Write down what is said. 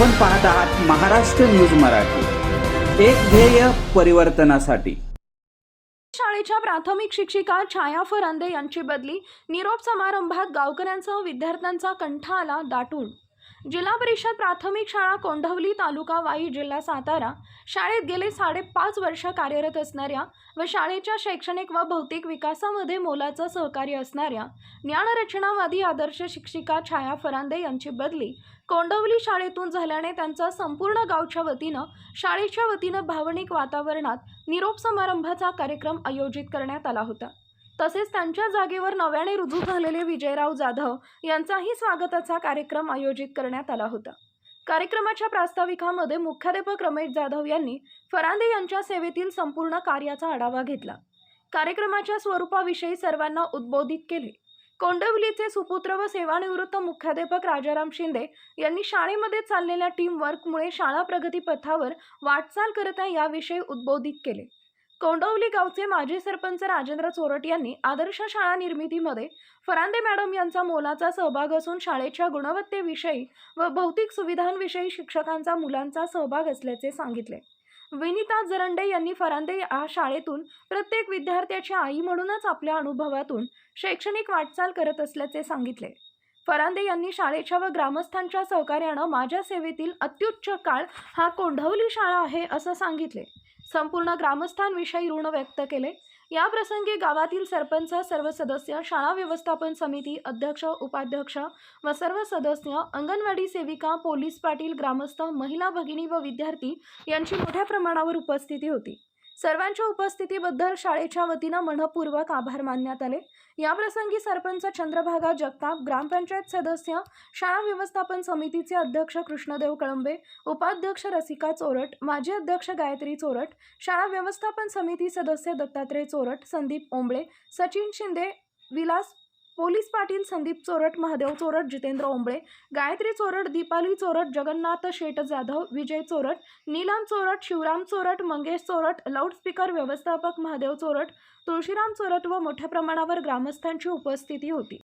आपण पाहत आहात महाराष्ट्र न्यूज मराठी. एक ध्येय परिवर्तनासाठी. शाळेच्या प्राथमिक शिक्षिका छाया फरांदे यांची बदली. निरोप समारंभात गावकऱ्यांसह विद्यार्थ्यांचा कंठ आला दाटून जिल्हा परिषद प्राथमिक शाळा कोंढवली तालुका वाई जिल्हा सातारा शाळेत गेले साडेपाच वर्ष कार्यरत असणाऱ्या व शाळेच्या शैक्षणिक व भौतिक विकासामध्ये मोलाचं सहकार्य असणाऱ्या ज्ञानरचनावादी आदर्श शिक्षिका छाया फरांदे यांची बदली कोंडवली शाळेतून झाल्याने त्यांचा संपूर्ण गावच्या वतीनं शाळेच्या वतीनं भावनिक वातावरणात निरोप समारंभाचा कार्यक्रम आयोजित करण्यात आला होता. तसेच त्यांच्या जागेवर नव्याने रुजू झालेले विजयराव जाधव यांचाही स्वागताचा कार्यक्रम आयोजित करण्यात आला होता. कार्यक्रमाच्या प्रास्ताविकामध्ये मुख्याध्यापक रमेश जाधव यांनी फरांदे यांच्या सेवेतील संपूर्ण कार्याचा आढावा घेतला. कार्यक्रमाच्या स्वरूपाविषयी सर्वांना उद्बोधित केले. कोंडवलीचे सुपुत्र व सेवानिवृत्त मुख्याध्यापक राजाराम शिंदे यांनी शाळेमध्ये चाललेल्या टीमवर्कमुळे शाळा प्रगतीपथावर वाटचाल करत आहे याविषयी उद्बोधित केले. कोंडवली गावचे माजी सरपंच राजेंद्र चोरट यांनी आदर्श शाळा निर्मितीमध्ये फरांदे मॅडम यांचा मोलाचा सहभाग असून शाळेच्या गुणवत्तेविषयी व भौतिक सुविधांविषयी शिक्षकांचा मुलांचा सहभाग असल्याचे सांगितले. विनिता जरंडे यांनी फरांदे या शाळेतून प्रत्येक विद्यार्थ्याची आई म्हणूनच आपल्या अनुभवातून शैक्षणिक वाटचाल करत असल्याचे सांगितले. फरांदे यांनी शाळेच्या व ग्रामस्थांच्या सहकार्यानं माझ्या सेवेतील अत्युच्च काळ हा कोंढवली शाळा आहे असं सांगितले. संपूर्ण ग्रामस्थांविषयी ऋण व्यक्त केले. याप्रसंगी गावातील सरपंच सर्व सदस्य शाळा व्यवस्थापन समिती अध्यक्ष उपाध्यक्ष व सर्व सदस्य अंगणवाडी सेविका पोलीस पाटील ग्रामस्थ महिला भगिनी व विद्यार्थी यांची मोठ्या प्रमाणावर उपस्थिती होती. सर्वांच्या उपस्थितीबद्दल शाळेच्या वतीनं मनपूर्वक आभार मानण्यात आले. या प्रसंगी सरपंच चंद्रभागा जगताप ग्रामपंचायत सदस्य शाळा व्यवस्थापन समितीचे अध्यक्ष कृष्णदेव कळंबे उपाध्यक्ष रसिका चोरट माजी अध्यक्ष गायत्री चोरट शाळा व्यवस्थापन समिती सदस्य दत्तात्रय चोरट संदीप ओंबळे सचिन शिंदे विलास पोलीस पाटील संदीप चोरट महादेव चोरट जितेंद्र ओंबळे गायत्री चोरट दीपाली चोरट जगन्नाथ शेठ जाधव विजय चोरट नीलम चोरट शिवराम चोरट मंगेश चोरट लाऊडस्पीकर व्यवस्थापक महादेव चोरट तुळशीराम चोरट व मोठ्या प्रमाणावर ग्रामस्थांची उपस्थिती होती.